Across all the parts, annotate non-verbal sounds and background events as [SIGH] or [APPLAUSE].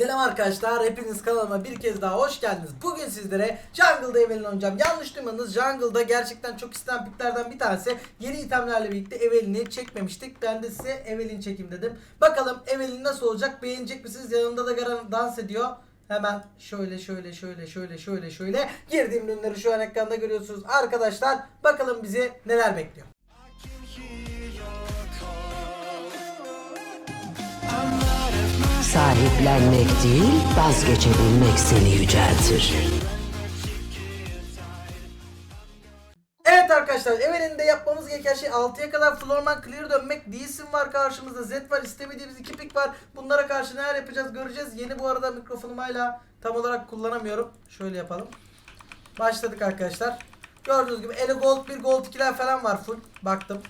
Selam arkadaşlar, hepiniz kanalıma bir kez daha hoş geldiniz. Bugün sizlere Jungle'da Evelyn oynayacağım. Yanlış duymadınız, Jungle'da gerçekten çok istenen piklerden bir tanesi. Yeni itemlerle birlikte Evelyn'i çekmemiştik. Ben de size Evelyn çekeyim dedim. Bakalım Evelyn nasıl olacak, beğenecek misiniz? Yanımda da Garan dans ediyor. Hemen şöyle şöyle şöyle şöyle şöyle şöyle girdiğim ürünleri şu an ekranda görüyorsunuz. Arkadaşlar bakalım bizi neler bekliyor. Sahiplenmek değil, vazgeçebilmek seni yüceltir. Evet arkadaşlar Evelyn'de yapmamız gereken şey 6'ya kadar Florman Clear dönmek. Lee Sin var karşımızda. Z var. istemediğimiz iki pick var. Bunlara karşı neler yapacağız göreceğiz. Yeni bu arada mikrofonumu hala tam olarak kullanamıyorum. Şöyle yapalım. Başladık arkadaşlar. Gördüğünüz gibi ele gold 1 gold 2'ler falan var full. Baktım.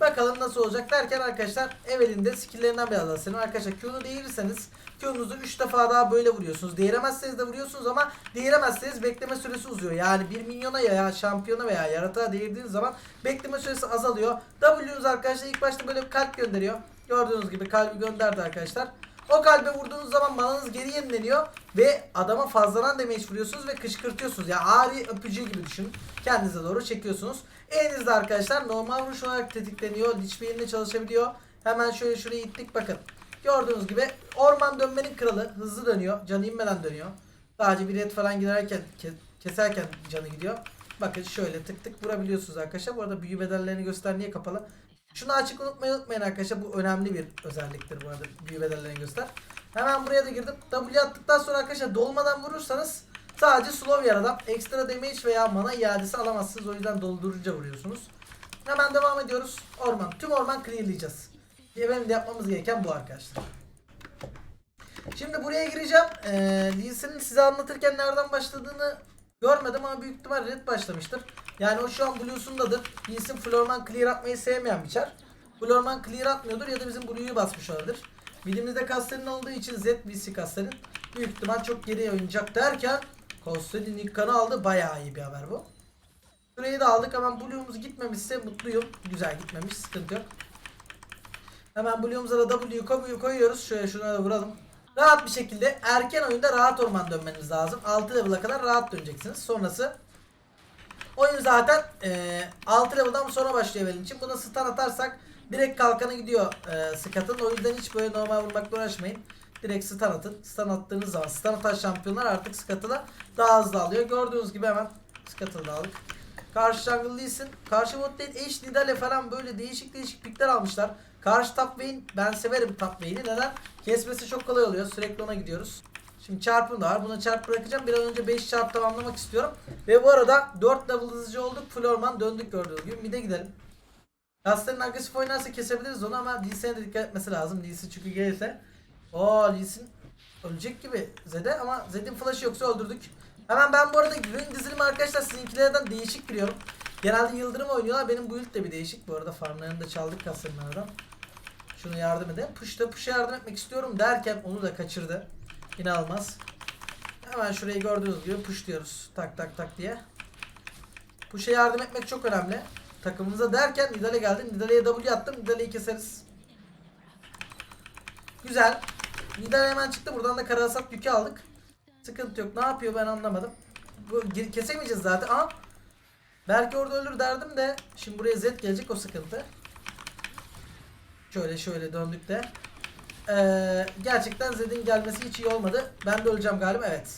Bakalım nasıl olacak derken arkadaşlar Evelyn'de skill'lerinden biraz bahsedelim. Arkadaşlar Q'nu değirirseniz Q'nuzu 3 defa daha böyle vuruyorsunuz. Değiremezseniz de vuruyorsunuz ama değiremezseniz bekleme süresi uzuyor. Yani bir minyona ya şampiyona veya yaratığa değirdiğiniz zaman bekleme süresi azalıyor. W'nuz arkadaşlar ilk başta böyle kalp gönderiyor. Gördüğünüz gibi kalbi gönderdi arkadaşlar. O kalbe vurduğunuz zaman mananız geri yenileniyor ve adama fazladan damage vuruyorsunuz ve kışkırtıyorsunuz. Yani ağrı öpücüğü gibi düşünün. Kendinize doğru çekiyorsunuz. Elinizde arkadaşlar normal vuruş olarak tetikleniyor. Liç Bey'inle çalışabiliyor. Hemen şöyle şuraya ittik bakın. Gördüğünüz gibi orman dönmenin kralı hızlı dönüyor. Canı inmeden dönüyor. Sadece bir red falan giderken ke- keserken canı gidiyor. Bakın şöyle tık tık vurabiliyorsunuz arkadaşlar. Bu arada büyü bedellerini göster niye kapalı? Şunu açık unutmayı unutmayın arkadaşlar. Bu önemli bir özelliktir bu arada. Büyü bedellerini göster. Hemen buraya da girdim. W attıktan sonra arkadaşlar dolmadan vurursanız sadece slow yaradan ekstra damage veya mana iadesi alamazsınız. O yüzden doldurunca vuruyorsunuz. Hemen devam ediyoruz. Orman. Tüm orman clearlayacağız. Benim de yapmamız gereken bu arkadaşlar. Şimdi buraya gireceğim. Ee, Lee size anlatırken nereden başladığını görmedim ama büyük ihtimal red başlamıştır. Yani o şu an Blue'sundadır. Lee Sin Florman clear atmayı sevmeyen bir çar. Florman clear atmıyordur ya da bizim Blue'yu basmış olabilir. Bilimizde Castell'in olduğu için Z VC Castell'in büyük ihtimal çok geri oynayacak derken Castell'in ilk aldı. Bayağı iyi bir haber bu. Şurayı da aldık. Hemen Blue'umuz gitmemişse mutluyum. Güzel gitmemiş. Sıkıntı yok. Hemen Blue'umuza da W'yu koy- koyuyoruz. Şöyle şuna da vuralım. Rahat bir şekilde erken oyunda rahat orman dönmeniz lazım. 6 level'a kadar rahat döneceksiniz. Sonrası oyun zaten e, 6 level'dan sonra başlıyor benim için. Buna stun atarsak direkt kalkana gidiyor e, Skat'ın. O yüzden hiç böyle normal vurmakla uğraşmayın. Direkt stun atın. Stun attığınız zaman stun atan şampiyonlar artık Skat'ı daha hızlı alıyor. Gördüğünüz gibi hemen Skat'ı da aldık. Karşı jungle Lee'sin. Karşı bot lane Ashe Nidale falan böyle değişik değişik pickler almışlar. Karşı top ben severim top. Neden? Kesmesi çok kolay oluyor. Sürekli ona gidiyoruz. Şimdi çarpım da var. Buna çarp bırakacağım. Bir an önce 5 çarp tamamlamak istiyorum. Ve bu arada 4 level hızlıca olduk. Full döndük gördüğünüz gibi. Mid'e gidelim. Gazetelerin agresif oynarsa kesebiliriz onu ama Lee Sin'e de dikkat etmesi lazım. Lee Sin çünkü gelirse. Oo Lee Sin ölecek gibi Zed'e ama Zed'in flash'ı yoksa öldürdük. Hemen ben bu arada ürün dizilimi arkadaşlar sizinkilerden değişik giriyorum. Genelde Yıldırım oynuyorlar. Benim build de bir değişik. Bu arada farmlarını da çaldık kaslarından. Şunu yardım edelim. Push'ta push'a yardım etmek istiyorum derken onu da kaçırdı. İnanılmaz. Hemen şurayı gördüğünüz gibi push diyoruz. Tak tak tak diye. Push'a yardım etmek çok önemli. Takımımıza derken Nidale geldi. Nidale'ye W attım. Nidale'yi keseriz. Güzel. Nidale hemen çıktı. Buradan da kara hasat yükü aldık. Sıkıntı yok. Ne yapıyor ben anlamadım. Bu kesemeyeceğiz zaten. Aa. Belki orada ölür derdim de. Şimdi buraya Z gelecek o sıkıntı. Şöyle şöyle döndük de. Ee, gerçekten Zed'in gelmesi hiç iyi olmadı. Ben de öleceğim galiba evet.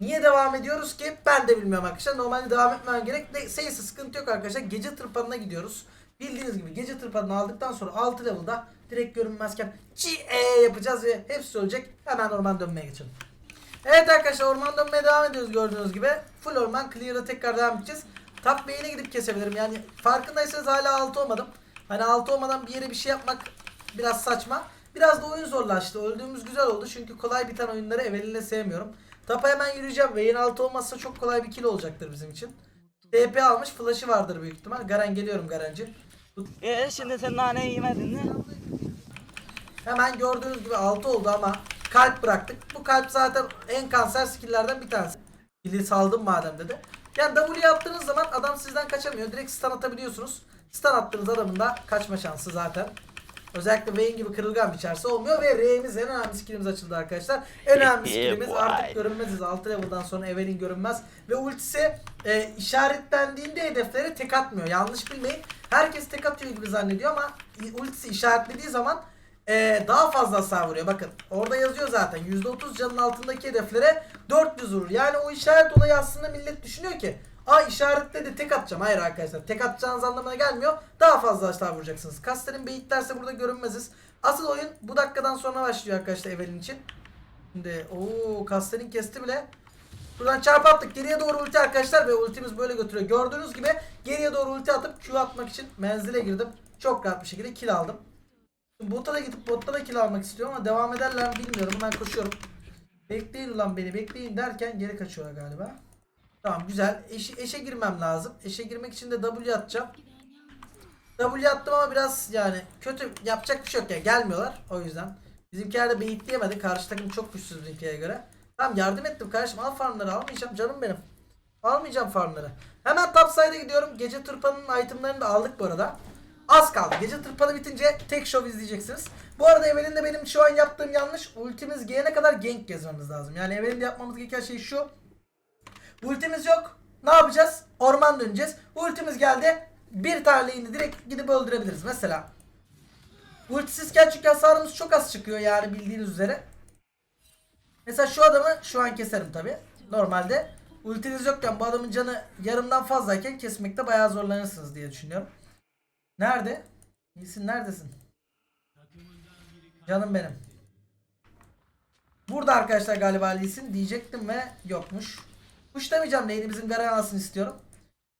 Niye devam ediyoruz ki? Ben de bilmiyorum arkadaşlar. Normalde devam etmem gerek. Neyse sıkıntı yok arkadaşlar. Gece tırpanına gidiyoruz. Bildiğiniz gibi gece tırpanını aldıktan sonra 6 level'da direkt görünmezken GE yapacağız ve hepsi ölecek. Hemen orman dönmeye geçelim. Evet arkadaşlar orman dönmeye devam ediyoruz gördüğünüz gibi. Full orman clear'a tekrar devam edeceğiz. Top lane'e gidip kesebilirim. Yani farkındaysanız hala 6 olmadım. Hani 6 olmadan bir yere bir şey yapmak biraz saçma. Biraz da oyun zorlaştı. Öldüğümüz güzel oldu çünkü kolay biten oyunları Evelyn'le sevmiyorum. Tapa hemen yürüyeceğim ve yeni 6 olmazsa çok kolay bir kill olacaktır bizim için. TP almış flash'ı vardır büyük ihtimal. Garen geliyorum Garenci. E şimdi sen naneyi yemedin mi? Hemen gördüğünüz gibi 6 oldu ama kalp bıraktık. Bu kalp zaten en kanser skill'lerden bir tanesi. Kill'i saldım madem dedi. Yani W attığınız zaman adam sizden kaçamıyor. Direkt stun atabiliyorsunuz. Stun attığınız adamın da kaçma şansı zaten Özellikle Vayne gibi kırılgan bir çarsı olmuyor ve R'miz en önemli skillimiz açıldı arkadaşlar. En önemli skillimiz artık görünmeziz. 6 level'dan sonra Evelyn görünmez. Ve ultisi e, işaretlendiğinde hedeflere tek atmıyor. Yanlış bilmeyin. Herkes tek atıyor gibi zannediyor ama ultisi işaretlediği zaman e, daha fazla hasar vuruyor. Bakın orada yazıyor zaten. %30 canın altındaki hedeflere 400 vurur. Yani o işaret olayı aslında millet düşünüyor ki Aa işaretledi tek atacağım. Hayır arkadaşlar tek atacağınız anlamına gelmiyor. Daha fazla hasar vuracaksınız. Kasterin beyitlerse burada görünmeziz. Asıl oyun bu dakikadan sonra başlıyor arkadaşlar Evelyn için. Şimdi ooo Kasterin kesti bile. Buradan çarpı attık. Geriye doğru ulti arkadaşlar ve ultimiz böyle götürüyor. Gördüğünüz gibi geriye doğru ulti atıp Q atmak için menzile girdim. Çok rahat bir şekilde kill aldım. Bota da gidip botta da kill almak istiyorum ama devam ederler mi bilmiyorum. Hemen koşuyorum. Bekleyin ulan beni bekleyin derken geri kaçıyorlar galiba. Tamam güzel. Eşe, eşe girmem lazım. Eşe girmek için de W atacağım. W attım ama biraz yani kötü yapacak bir şey yok ya. Gelmiyorlar o yüzden. Bizimkiler de beyitleyemedi. Karşı takım çok güçsüz bizimkiye göre. Tamam yardım ettim kardeşim. Al farmları almayacağım canım benim. Almayacağım farmları. Hemen top side'a gidiyorum. Gece tırpanının itemlerini de aldık bu arada. Az kaldı. Gece tırpanı bitince tek show izleyeceksiniz. Bu arada Evelyn'de benim şu an yaptığım yanlış. Ultimiz gelene kadar gank gezmemiz lazım. Yani Evelyn'de yapmamız gereken şey şu. Ultimiz yok. Ne yapacağız? Orman döneceğiz. Ultimiz geldi. Bir indi direkt gidip öldürebiliriz. Mesela ultisizken çünkü hasarımız çok az çıkıyor yani bildiğiniz üzere. Mesela şu adamı şu an keserim tabi. Normalde ultiniz yokken bu adamın canı yarımdan fazlayken kesmekte bayağı zorlanırsınız diye düşünüyorum. Nerede? İyisin neredesin? Canım benim. Burada arkadaşlar galiba Lee'sin diyecektim ve yokmuş. Kuşlamayacağım neydi bizim garanasını istiyorum.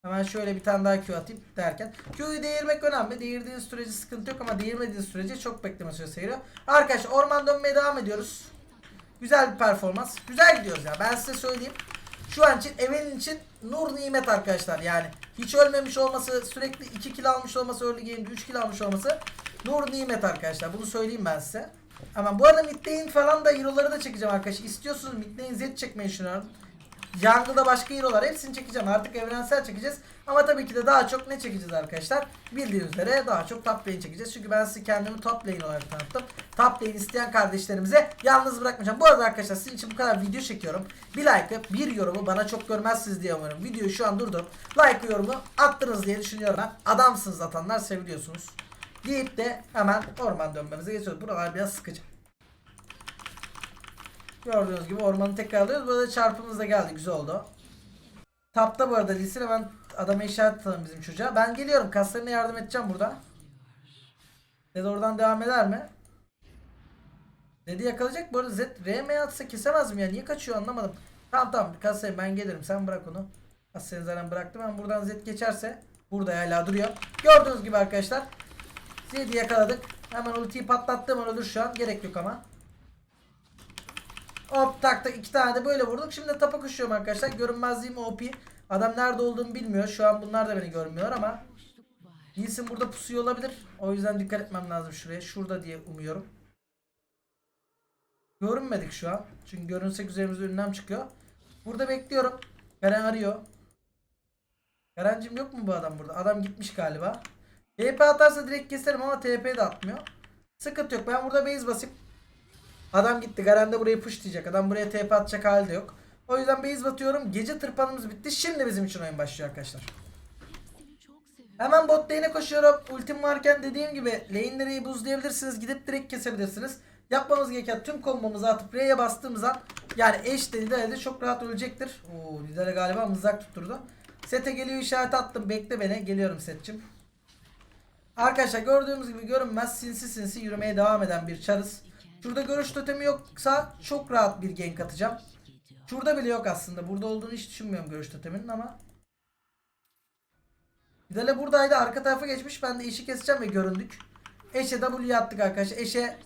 Hemen şöyle bir tane daha Q atayım derken. Q'yu değirmek önemli. Değirdiğiniz sürece sıkıntı yok ama değirmediğiniz sürece çok bekleme süresi geliyor. Arkadaşlar orman dönmeye devam ediyoruz. Güzel bir performans. Güzel gidiyoruz ya ben size söyleyeyim. Şu an için Evelyn için nur nimet arkadaşlar yani. Hiç ölmemiş olması, sürekli 2 kill almış olması, early game'de 3 kill almış olması nur nimet arkadaşlar. Bunu söyleyeyim ben size. Ama bu arada mid lane falan da hero'ları da çekeceğim arkadaşlar. İstiyorsunuz mid lane Z çekmeyi düşünüyorum. Jungle'da başka hero'lar hepsini çekeceğim. Artık evrensel çekeceğiz. Ama tabii ki de daha çok ne çekeceğiz arkadaşlar? Bildiğiniz üzere daha çok top lane çekeceğiz. Çünkü ben size kendimi top lane olarak tanıttım. Top lane isteyen kardeşlerimize yalnız bırakmayacağım. Bu arada arkadaşlar sizin için bu kadar video çekiyorum. Bir like'ı bir yorumu bana çok görmezsiniz diye umuyorum. Videoyu şu an durdum. Like yorumu attınız diye düşünüyorum ben. Adamsınız atanlar seviliyorsunuz. Deyip de hemen orman dönmemize geçiyoruz. Buralar biraz sıkıcı. Gördüğünüz gibi ormanı tekrar alıyoruz. Burada çarpımız da geldi. Güzel oldu. Tapta bu arada Lisin hemen adama işaret atalım bizim çocuğa. Ben geliyorum. Kaslarına yardım edeceğim burada. Zed oradan devam eder mi? Zed'i yakalayacak. Bu arada Zed RM atsa kesemez mi ya? Niye kaçıyor anlamadım. Tamam tamam. Kasayı ben gelirim. Sen bırak onu. Kasayı zaten bıraktım. Ben buradan Zed geçerse. Burada hala duruyor. Gördüğünüz gibi arkadaşlar. Zed'i yakaladık. Hemen ultiyi patlattım. Ölür şu an. Gerek yok ama. Hop tak tak iki tane de böyle vurduk. Şimdi tapa koşuyorum arkadaşlar. Görünmezliğim OP. Adam nerede olduğumu bilmiyor. Şu an bunlar da beni görmüyor ama. Yiğit'in burada pusuyor olabilir. O yüzden dikkat etmem lazım şuraya. Şurada diye umuyorum. Görünmedik şu an. Çünkü görünsek üzerimizde ünlem çıkıyor. Burada bekliyorum. Garen arıyor. Garencim yok mu bu adam burada? Adam gitmiş galiba. TP atarsa direkt keserim ama TP de atmıyor. Sıkıntı yok. Ben burada base basayım. Adam gitti. Garen de burayı push diyecek. Adam buraya TP atacak hali de yok. O yüzden base batıyorum. Gece tırpanımız bitti. Şimdi bizim için oyun başlıyor arkadaşlar. Hemen bot lane'e koşuyorum. Ultim varken dediğim gibi lane'leri buzlayabilirsiniz. Gidip direkt kesebilirsiniz. Yapmamız gereken tüm kombomuzu atıp R'ye bastığımız an yani eş de Lidere de çok rahat ölecektir. Oo Lidere galiba mızrak tutturdu. Sete geliyor işaret attım. Bekle beni. Geliyorum setçim. Arkadaşlar gördüğümüz gibi görünmez sinsi sinsi yürümeye devam eden bir çarız. Şurada görüş totemi yoksa çok rahat bir gank atacağım. Şurada bile yok aslında. Burada olduğunu hiç düşünmüyorum görüş toteminin ama. Vidal'e buradaydı. Arka tarafa geçmiş. Ben de işi keseceğim ve göründük. Eşe W attık arkadaşlar. Eşe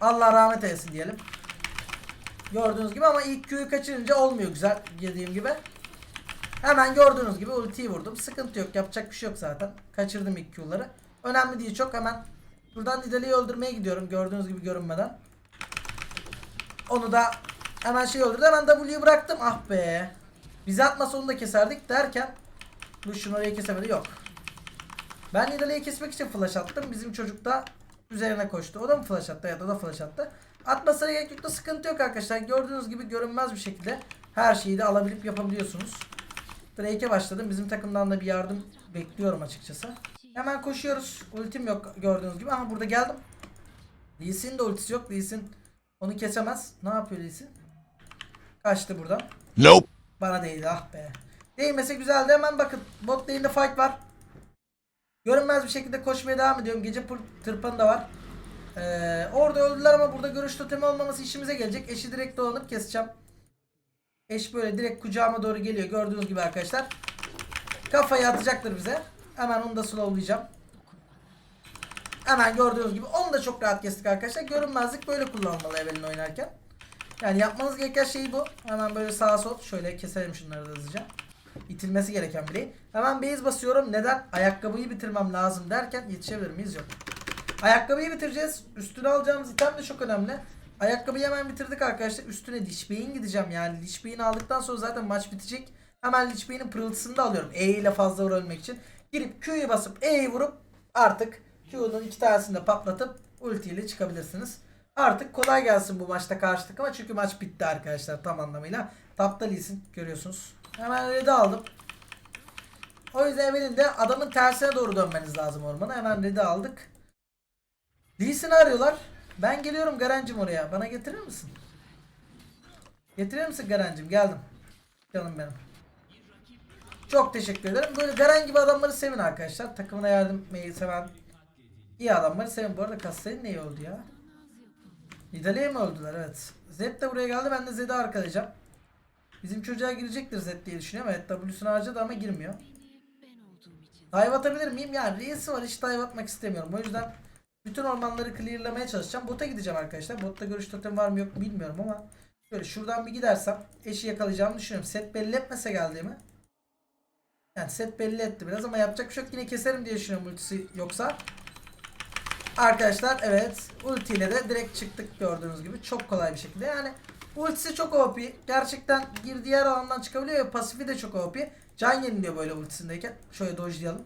Allah rahmet eylesin diyelim. Gördüğünüz gibi ama ilk Q'yu kaçırınca olmuyor güzel dediğim gibi. Hemen gördüğünüz gibi ultiyi vurdum. Sıkıntı yok. Yapacak bir şey yok zaten. Kaçırdım ilk Q'ları. Önemli değil çok. Hemen buradan Nidalee'yi öldürmeye gidiyorum. Gördüğünüz gibi görünmeden. Onu da hemen şey öldürdü. Hemen W'yu bıraktım. Ah be. Bizi atmasa onu da keserdik derken Lucian orayı kesemedi. Yok. Ben Nidalee'yi kesmek için flash attım. Bizim çocuk da Üzerine koştu. O da mı flash attı? Evet o da flash attı. Atmasına gerek yok da sıkıntı yok arkadaşlar. Gördüğünüz gibi görünmez bir şekilde her şeyi de alabilip yapabiliyorsunuz. Drake'e başladım. Bizim takımdan da bir yardım bekliyorum açıkçası. Hemen koşuyoruz. Ultim yok gördüğünüz gibi ama burada geldim. Lee Sin de ultisi yok. Lee Sin onu kesemez. Ne yapıyor Lee Sin? Kaçtı buradan. Nope. Bana değdi ah be. Değmese güzeldi hemen bakın. Bot lane'de fight var. Görünmez bir şekilde koşmaya devam ediyorum. Gece tırpanı da var. Ee, orada öldüler ama burada görüş totemi olmaması işimize gelecek. Eşi direkt dolanıp keseceğim. Eş böyle direkt kucağıma doğru geliyor. Gördüğünüz gibi arkadaşlar. Kafayı atacaktır bize. Hemen onu da slowlayacağım. Hemen gördüğünüz gibi onu da çok rahat kestik arkadaşlar. Görünmezlik böyle kullanılmalı Evelyn oynarken. Yani yapmanız gereken şey bu. Hemen böyle sağa sol şöyle keselim şunları da hızlıca. İtilmesi gereken bile. Hemen base basıyorum. Neden? Ayakkabıyı bitirmem lazım derken yetişebilir miyiz? Yok. Ayakkabıyı bitireceğiz. Üstüne alacağımız item de çok önemli. Ayakkabıyı hemen bitirdik arkadaşlar. Üstüne Lich Bane gideceğim yani. Lich Bane'i aldıktan sonra zaten maç bitecek. Hemen Lich Bane'in pırıltısını da alıyorum. E ile fazla vurabilmek için. Girip Q'yu basıp E'yi vurup artık Q'nun iki tanesini de patlatıp ulti ile çıkabilirsiniz. Artık kolay gelsin bu maçta karşı takıma çünkü maç bitti arkadaşlar tam anlamıyla. Tapta Lee Sin görüyorsunuz. Hemen red'i aldım. O yüzden Evelyn de adamın tersine doğru dönmeniz lazım ormana. Hemen red'i aldık. Lee Sin'i arıyorlar. Ben geliyorum Garencim oraya. Bana getirir misin? Getirir misin Garencim? Geldim. Canım benim. Çok teşekkür ederim. Böyle Garen gibi adamları sevin arkadaşlar. Takımına yardım etmeyi seven iyi adamları sevin. Bu arada Kastel'in neyi öldü ya? Nidalee'ye mi öldüler? Evet. Zed de buraya geldi. Ben de Zed'i arkalayacağım. Bizim çocuğa girecektir Zed diye düşünüyorum. Evet W'sunu harcadı ama girmiyor. Dive atabilir miyim? Yani reisi var hiç dive atmak istemiyorum. O yüzden bütün ormanları clearlamaya çalışacağım. Bota gideceğim arkadaşlar. Botta görüş totem var mı yok bilmiyorum ama böyle şuradan bir gidersem eşi yakalayacağımı düşünüyorum. Set belli etmese geldiğimi. Yani set belli etti biraz ama yapacak bir şey yok. Yine keserim diye düşünüyorum ultisi yoksa. Arkadaşlar evet ultiyle de direkt çıktık gördüğünüz gibi. Çok kolay bir şekilde. Yani ultisi çok OP gerçekten girdiği her alandan çıkabiliyor ve pasifi de çok OP can yeniliyor böyle ultisindeyken. Şöyle dojlayalım.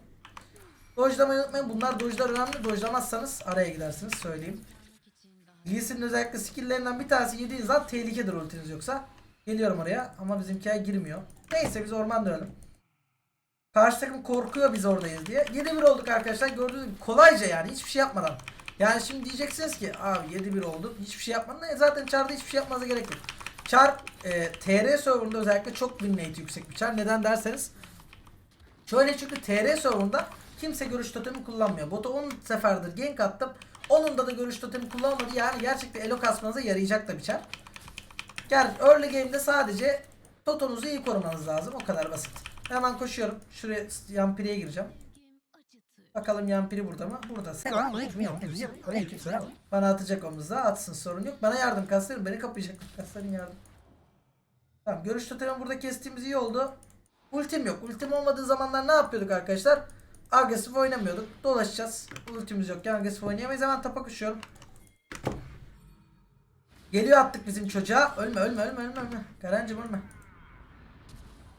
Dojlamayı unutmayın. Bunlar dojlar önemli. Dojlamazsanız araya gidersiniz söyleyeyim. Lee Sin'in özellikle skilllerinden bir tanesi yediğiniz an tehlikedir ultiniz yoksa. Geliyorum oraya ama bizimkiler girmiyor. Neyse biz orman dönelim Karşı takım korkuyor biz oradayız diye. 7-1 olduk arkadaşlar. Gördüğünüz gibi kolayca yani hiçbir şey yapmadan. Yani şimdi diyeceksiniz ki abi 7-1 oldu. Hiçbir şey yapmadan. E zaten Char'da hiçbir şey yapmanıza gerek yok. Char e, TR serverında özellikle çok win rate yüksek bir Char. Neden derseniz şöyle çünkü TR serverında kimse görüş totemi kullanmıyor. Bota 10 seferdir gank attım. Onun da görüş totemi kullanmadı. Yani gerçekten elo kasmanıza yarayacak da bir Char. Yani early game'de sadece Totonuzu iyi korumanız lazım. O kadar basit. Hemen koşuyorum. Şuraya Yampiri'ye gireceğim. Bakalım Yampiri burada mı? Burada. Bana atacak omuzda. Atsın sorun yok. Bana yardım kaslarım. Beni kapayacak. Kasların yardım. Tamam. Görüş totemi burada kestiğimiz iyi oldu. Ultim yok. Ultim olmadığı zamanlar ne yapıyorduk arkadaşlar? Agresif oynamıyorduk. Dolaşacağız. Ultimiz yok. Agresif oynayamayız. Hemen tapa koşuyorum. Geliyor attık bizim çocuğa. Ölme ölme ölme ölme ölme. Karencim ölme.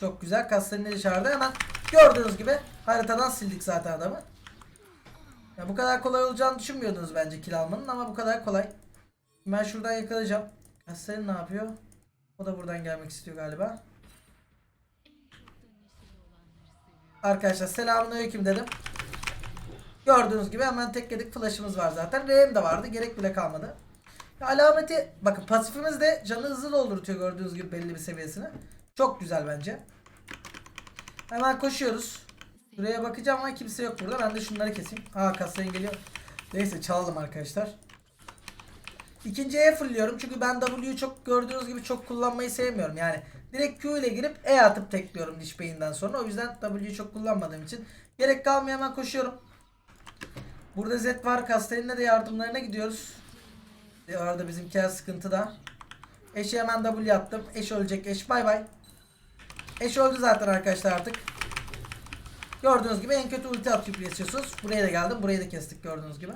Çok güzel. Kaslarını dışarıda hemen gördüğünüz gibi haritadan sildik zaten adamı. Ya bu kadar kolay olacağını düşünmüyordunuz bence kill almanın ama bu kadar kolay. Ben şuradan yakalayacağım. Kasların ne yapıyor? O da buradan gelmek istiyor galiba. Arkadaşlar selamünaleyküm dedim. Gördüğünüz gibi hemen tekledik flash'ımız var zaten. RM de vardı. Gerek bile kalmadı. Alameti bakın pasifimiz de canı hızlı doldurtuyor gördüğünüz gibi belli bir seviyesine. Çok güzel bence. Hemen koşuyoruz. Buraya bakacağım ama kimse yok burada. Ben de şunları keseyim. Aa kasayın geliyor. Neyse çalalım arkadaşlar. İkinciye fırlıyorum çünkü ben W'yu çok gördüğünüz gibi çok kullanmayı sevmiyorum. Yani direkt Q ile girip E atıp tekliyorum diş beyinden sonra. O yüzden W'yu çok kullanmadığım için gerek kalmıyor hemen koşuyorum. Burada Z var. Castellin'le de yardımlarına gidiyoruz. E, arada bizimkiler sıkıntıda. Eşe hemen W attım. Eş ölecek. Eş bay bay. Eş öldü zaten arkadaşlar artık. Gördüğünüz gibi en kötü ulti atıp kesiyorsunuz. Buraya da geldim. Burayı da kestik gördüğünüz gibi.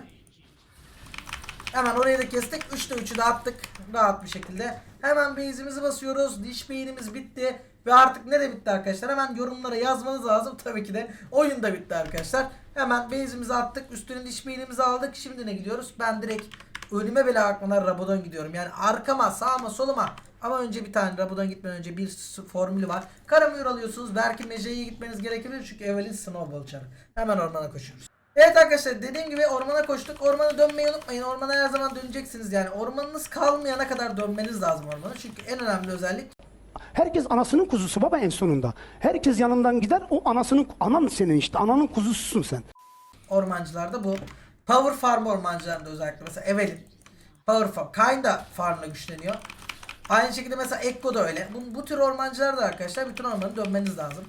Hemen orayı da kestik. 3'te 3'ü de attık. Rahat bir şekilde. Hemen base'imizi basıyoruz. Diş beynimiz bitti. Ve artık ne bitti arkadaşlar? Hemen yorumlara yazmanız lazım. [LAUGHS] Tabii ki de oyun da bitti arkadaşlar. Hemen base'imizi attık. Üstüne diş beynimizi aldık. Şimdi ne gidiyoruz? Ben direkt önüme bile bakmadan Rabadon gidiyorum. Yani arkama, sağıma, soluma. Ama önce bir tane Rabadon gitmeden önce bir formülü var. Karamür alıyorsunuz. Belki Mece'ye gitmeniz gerekebilir. Çünkü Evelyn Snowball çarı. Hemen ormana koşuyoruz. Evet arkadaşlar dediğim gibi ormana koştuk. Ormana dönmeyi unutmayın. Ormana her zaman döneceksiniz. Yani ormanınız kalmayana kadar dönmeniz lazım ormana. Çünkü en önemli özellik Herkes anasının kuzusu baba en sonunda. Herkes yanından gider o anasının anan senin işte ananın kuzususun sen. ormancılarda bu. Power Farm ormancılarında özellikle mesela Evelyn. Power Farm. Kinda Farm'la güçleniyor. Aynı şekilde mesela Ekko da öyle. Bu, bu tür ormancılarda arkadaşlar bütün ormanı dönmeniz lazım.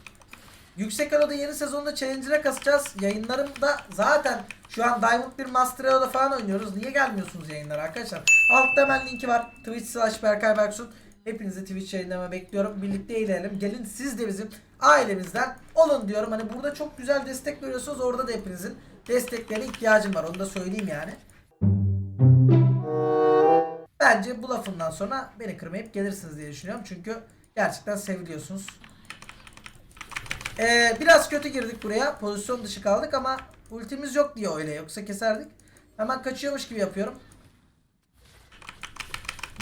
Yüksek Elo'da yeni sezonda Challenger'a kasacağız. Yayınlarımda zaten şu an Diamond 1 Master Elo'da falan oynuyoruz. Niye gelmiyorsunuz yayınlara arkadaşlar? Altta hemen linki var. Twitch slash Berkay Berksun. Hepinizi Twitch yayınlama bekliyorum. Birlikte eğlenelim. Gelin siz de bizim ailemizden olun diyorum. Hani burada çok güzel destek veriyorsunuz. Orada da hepinizin desteklerine ihtiyacım var. Onu da söyleyeyim yani. Bence bu lafından sonra beni kırmayıp gelirsiniz diye düşünüyorum. Çünkü gerçekten seviliyorsunuz. Ee, biraz kötü girdik buraya. Pozisyon dışı kaldık ama ultimiz yok diye öyle. Yoksa keserdik. Hemen kaçıyormuş gibi yapıyorum.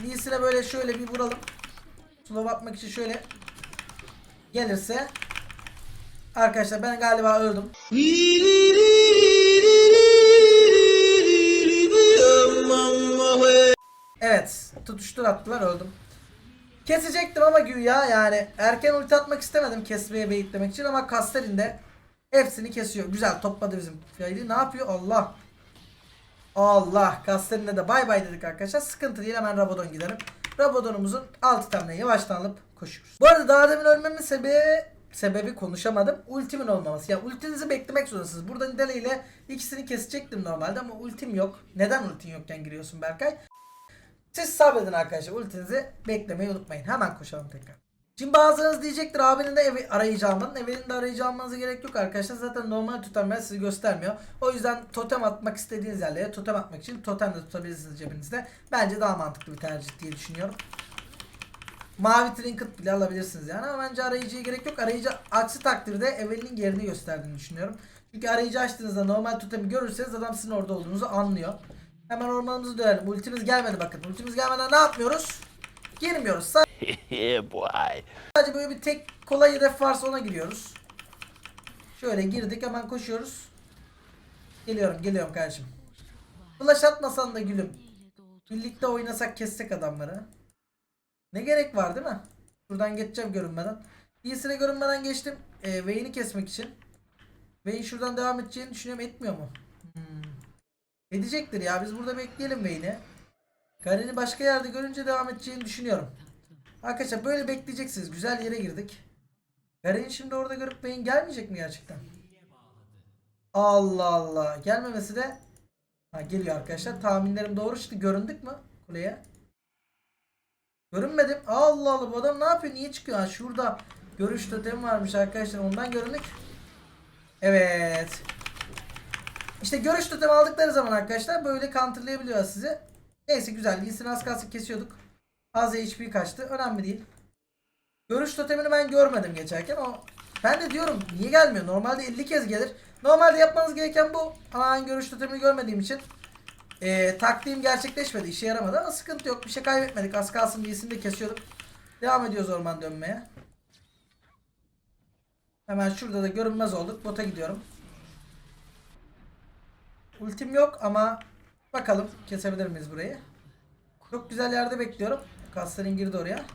Lee'sine böyle şöyle bir vuralım. Slow atmak için şöyle gelirse Arkadaşlar ben galiba öldüm. Evet. Tutuştur attılar öldüm. Kesecektim ama güya yani erken ulti atmak istemedim kesmeye beyitlemek için ama Kastelin de hepsini kesiyor. Güzel topladı bizim Fiyaydı. Ne yapıyor? Allah. Allah. Kastelin'e de bay bay dedik arkadaşlar. Sıkıntı değil hemen Rabadon gidelim. Rabadon'umuzun 6 tane yavaştan alıp koşuyoruz. Bu arada daha demin ölmemin sebebi sebebi konuşamadım. Ultimin olmaması. Yani ultinizi beklemek zorundasınız. Burada Nidale ile ikisini kesecektim normalde ama ultim yok. Neden ultin yokken giriyorsun Berkay? Siz sabredin arkadaşlar. Ultinizi beklemeyi unutmayın. Hemen koşalım tekrar. Şimdi bazılarınız diyecektir abinin de evi arayıcı almanın. Evinin de arayıcı almanıza gerek yok arkadaşlar. Zaten normal ben sizi göstermiyor. O yüzden totem atmak istediğiniz yerlere totem atmak için totem de tutabilirsiniz cebinizde. Bence daha mantıklı bir tercih diye düşünüyorum. Mavi trinket bile alabilirsiniz yani ama bence arayıcıya gerek yok. Arayıcı aksi takdirde Evelyn'in yerini gösterdiğini düşünüyorum. Çünkü arayıcı açtığınızda normal totemi görürseniz adam sizin orada olduğunuzu anlıyor. Hemen ormanımızı dönelim. Ultimiz gelmedi bakın. Ultimiz gelmeden ne yapmıyoruz? Girmiyoruz. [LAUGHS] Sadece böyle bir tek kolay hedef varsa ona giriyoruz. Şöyle girdik hemen koşuyoruz. Geliyorum geliyorum kardeşim. Flash atmasan da gülüm. Birlikte oynasak kessek adamları. Ne gerek var değil mi? Şuradan geçeceğim görünmeden. İyisine görünmeden geçtim. E, Vayne'i kesmek için. Vayne şuradan devam edeceğini düşünüyorum. Etmiyor mu? Hmm. Edecektir ya. Biz burada bekleyelim Vayne'i. Garen'i başka yerde görünce devam edeceğini düşünüyorum. Arkadaşlar böyle bekleyeceksiniz. Güzel yere girdik. Garen'i şimdi orada görüp Vayne gelmeyecek mi gerçekten? Allah Allah. Gelmemesi de ha, geliyor arkadaşlar. Tahminlerim doğru çıktı. Göründük mü kuleye? Görünmedim. Allah Allah bu adam ne yapıyor? Niye çıkıyor? Ha, şurada görüş totemi varmış arkadaşlar. Ondan göründük. Evet. İşte görüş totemi aldıkları zaman arkadaşlar böyle counterlayabiliyor sizi. Neyse güzel. Lee'sini az kalsın kesiyorduk. Az HP kaçtı. Önemli değil. Görüş totemini ben görmedim geçerken. O ben de diyorum niye gelmiyor? Normalde 50 kez gelir. Normalde yapmanız gereken bu. Ama görüş totemini görmediğim için e, taktiğim gerçekleşmedi. işe yaramadı ama sıkıntı yok. Bir şey kaybetmedik. Az kalsın iyisini de kesiyorduk. Devam ediyoruz orman dönmeye. Hemen şurada da görünmez olduk. Bota gidiyorum. Ultim yok ama bakalım kesebilir miyiz burayı. Çok güzel yerde bekliyorum. Kasların girdi oraya.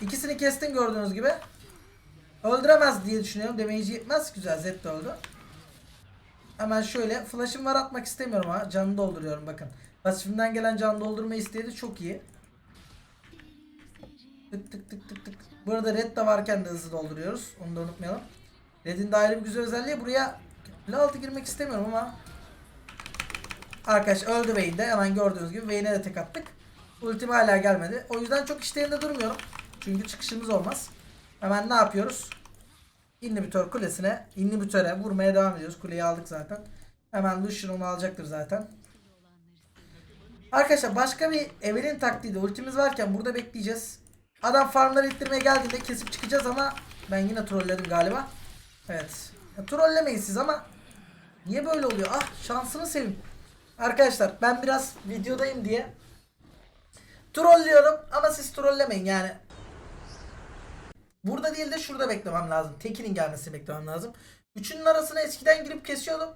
İkisini kestin gördüğünüz gibi. Öldüremez diye düşünüyorum. Damage'i yetmez. Güzel Zed de öldü. Hemen şöyle flash'ım var atmak istemiyorum ha. Canını dolduruyorum bakın. Pasifimden gelen can doldurma isteği de çok iyi. Tık tık tık tık tık. Bu arada red de varken de hızlı dolduruyoruz. Onu da unutmayalım. Red'in de ayrı bir güzel özelliği. Buraya kule altı girmek istemiyorum ama Arkadaş öldü Vayne'de. Hemen gördüğünüz gibi Vayne'e de tek attık. Ultim hala gelmedi. O yüzden çok işlerinde durmuyorum. Çünkü çıkışımız olmaz. Hemen ne yapıyoruz? İnhibitör kulesine, inhibitöre vurmaya devam ediyoruz. Kuleyi aldık zaten. Hemen Lucian onu alacaktır zaten. Arkadaşlar başka bir Evelyn taktiği de ultimiz varken burada bekleyeceğiz. Adam farmları ittirmeye geldiğinde kesip çıkacağız ama ben yine trolledim galiba. Evet. Ya, trollemeyin siz ama niye böyle oluyor? Ah şansını seveyim. Arkadaşlar ben biraz videodayım diye trollüyorum ama siz trollemeyin yani. Burada değil de şurada beklemem lazım. Tekin'in gelmesini beklemem lazım. Üçünün arasına eskiden girip kesiyordum.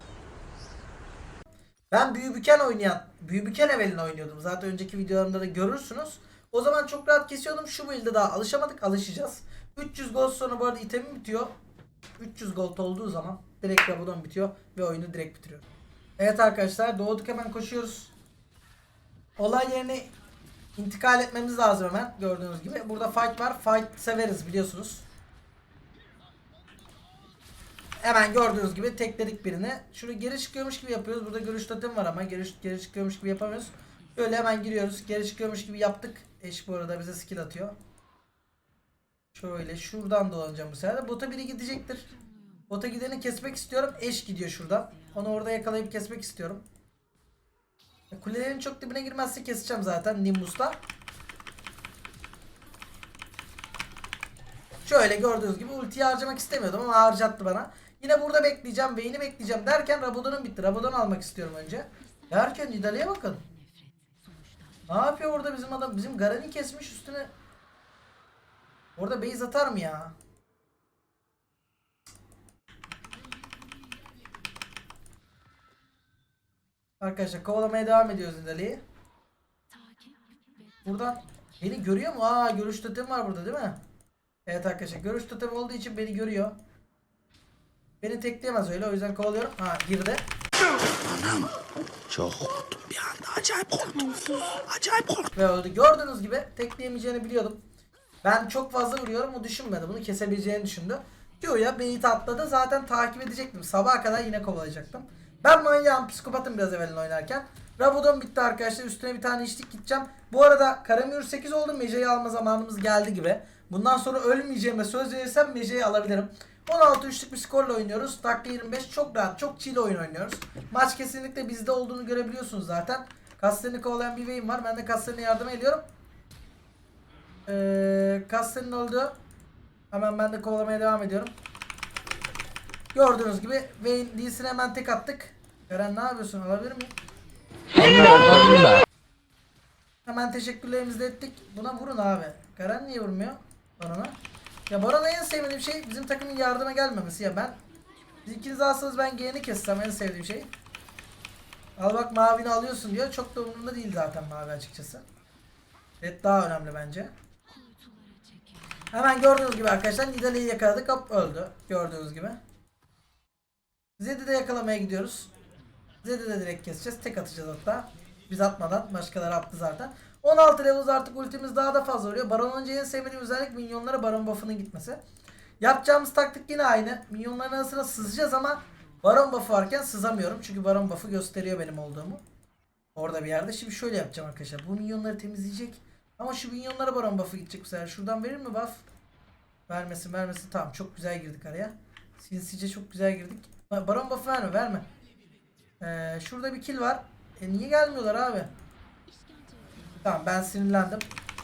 Ben Büyübüken oynayan, Büyübüken Evel'in oynuyordum. Zaten önceki videolarımda da görürsünüz. O zaman çok rahat kesiyordum. Şu build'e daha alışamadık. Alışacağız. 300 gold sonra bu arada itemim bitiyor. 300 gold olduğu zaman direkt Rabadon bitiyor ve oyunu direkt bitiriyor. Evet arkadaşlar doğduk hemen koşuyoruz. Olay yerine intikal etmemiz lazım hemen gördüğünüz gibi. Burada fight var. Fight severiz biliyorsunuz. Hemen gördüğünüz gibi tekledik birini. Şunu geri çıkıyormuş gibi yapıyoruz. Burada görüş totem var ama geri, geri çıkıyormuş gibi yapamıyoruz. Öyle hemen giriyoruz. Geri çıkıyormuş gibi yaptık. Eş bu arada bize skill atıyor. Şöyle şuradan dolanacağım bu sefer. Bota biri gidecektir. Bota gideni kesmek istiyorum. Eş gidiyor şuradan. Onu orada yakalayıp kesmek istiyorum. E, Kulelerin çok dibine girmezse keseceğim zaten Nimbus'ta. Şöyle gördüğünüz gibi ultiyi harcamak istemiyordum ama harcattı bana. Yine burada bekleyeceğim, Vayne'i bekleyeceğim derken Rabadon'um bitti. Rabadon almak istiyorum önce. Derken Nidalee'ye bakın. Ne yapıyor orada bizim adam? Bizim Garen'i kesmiş üstüne. Orada base atar mı ya? Arkadaşlar kovalamaya devam ediyoruz Nidalee'yi. Buradan beni görüyor mu? Aa görüş totem var burada değil mi? Evet arkadaşlar görüş totem olduğu için beni görüyor. Beni tekleyemez öyle o yüzden kovalıyorum. Ha girdi. Çok korktum bir anda. Acayip korktum. Acayip korktum. Ve öldü. Gördüğünüz gibi tekleyemeyeceğini biliyordum. Ben çok fazla vuruyorum o düşünmedi. Bunu kesebileceğini düşündü. Q'ya bait atladı. Zaten takip edecektim. Sabaha kadar yine kovalayacaktım. Ben manyağım psikopatım biraz evvelin oynarken. Rabodon bitti arkadaşlar. Üstüne bir tane içtik gideceğim. Bu arada Karamür 8 oldu. Mece'yi alma zamanımız geldi gibi. Bundan sonra ölmeyeceğime söz verirsem Mece'yi alabilirim. 16 üçlük bir skorla oynuyoruz. Dakika 25 çok rahat, çok chill oyun oynuyoruz. Maç kesinlikle bizde olduğunu görebiliyorsunuz zaten. Kasten'i kovalayan bir Vayne var. Ben de Kasten'e yardım ediyorum. Ee, Kasten'in öldü. Hemen ben de kovalamaya devam ediyorum. Gördüğünüz gibi Vayne Lee'sine hemen tek attık. Eren ne yapıyorsun? Alabilir miyim? Hemen teşekkürlerimizi de ettik. Buna vurun abi. Garen niye vurmuyor? Baron'a. Ya Baron'a en sevmediğim şey bizim takımın yardıma gelmemesi. Ya ben siz ikiniz alsanız ben G'ni kessem en sevdiğim şey. Al bak mavini alıyorsun diyor. Çok da umurumda değil zaten mavi açıkçası. Red daha önemli bence. Hemen gördüğünüz gibi arkadaşlar Nidalee'yi yakaladık. Hop öldü. Gördüğünüz gibi. Zed'i de yakalamaya gidiyoruz. Zed'i de direkt keseceğiz. Tek atacağız hatta. Biz atmadan. Başkaları attı zaten. 16 levels artık ultimiz daha da fazla oluyor. Baron önce en sevmediğim özellik minyonlara baron buff'ının gitmesi. Yapacağımız taktik yine aynı. Minyonların arasına sızacağız ama baron buff'ı varken sızamıyorum. Çünkü baron buff'ı gösteriyor benim olduğumu. Orada bir yerde. Şimdi şöyle yapacağım arkadaşlar. Bu minyonları temizleyecek. Ama şu minyonlara baron buff'ı gidecek bu sefer. Şuradan verir mi buff? Vermesin vermesin. Tamam çok güzel girdik araya. Sinsice çok güzel girdik. Baron buff'ı verme verme. Ee, şurada bir kill var. E niye gelmiyorlar abi? Tamam ben sinirlendim.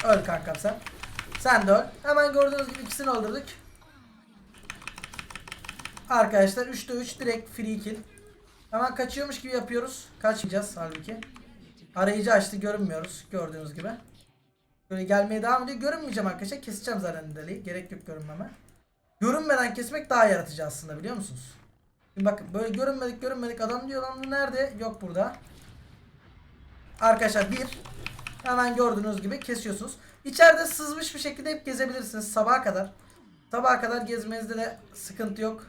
Öl kankam sen. Sen de öl. Hemen gördüğünüz gibi ikisini öldürdük. Arkadaşlar 3'te 3 direkt free kill. Hemen kaçıyormuş gibi yapıyoruz. Kaçmayacağız halbuki. Arayıcı açtı görünmüyoruz gördüğünüz gibi. Böyle gelmeye devam ediyor. Görünmeyeceğim arkadaşlar. Keseceğim zaten Nidalee'yi. Gerek yok görünmeme. Görünmeden kesmek daha yaratıcı aslında biliyor musunuz? Bakın böyle görünmedik görünmedik adam diyor lan nerede? Yok burada. Arkadaşlar bir hemen gördüğünüz gibi kesiyorsunuz. İçeride sızmış bir şekilde hep gezebilirsiniz sabaha kadar. Sabaha kadar gezmenizde de sıkıntı yok.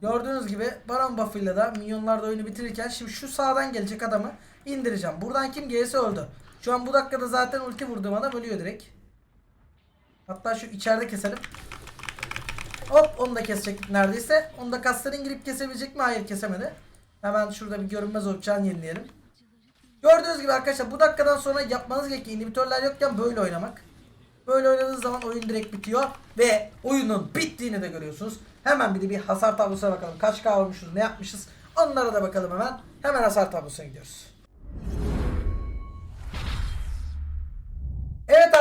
Gördüğünüz gibi Baron buff'ıyla da minyonlar da oyunu bitirirken şimdi şu sağdan gelecek adamı indireceğim. Buradan kim gelirse öldü. Şu an bu dakikada zaten ulti vurduğum adam ölüyor direkt. Hatta şu içeride keselim. Hop onu da kesecektik neredeyse. Onu da kasların girip kesebilecek mi? Hayır kesemedi. Hemen şurada bir görünmez opcan yenileyelim. Gördüğünüz gibi arkadaşlar bu dakikadan sonra yapmanız gereken inhibitörler yokken böyle oynamak. Böyle oynadığınız zaman oyun direkt bitiyor. Ve oyunun bittiğini de görüyorsunuz. Hemen bir de bir hasar tablosuna bakalım. Kaç K vurmuşuz ne yapmışız. Onlara da bakalım hemen. Hemen hasar tablosuna gidiyoruz.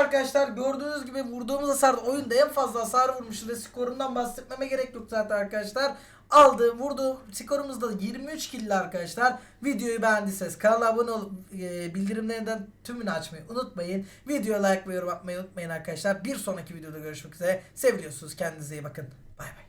Arkadaşlar. gördüğünüz gibi vurduğumuz hasar oyunda en fazla hasar vurmuşuz ve skorundan bahsetmeme gerek yok zaten arkadaşlar. Aldı vurdu skorumuz da 23 kill arkadaşlar. Videoyu beğendiyseniz kanala abone olup e, bildirimlerinden tümünü açmayı unutmayın. Videoya like ve yorum atmayı unutmayın arkadaşlar. Bir sonraki videoda görüşmek üzere. Seviliyorsunuz kendinize iyi bakın. Bay bay.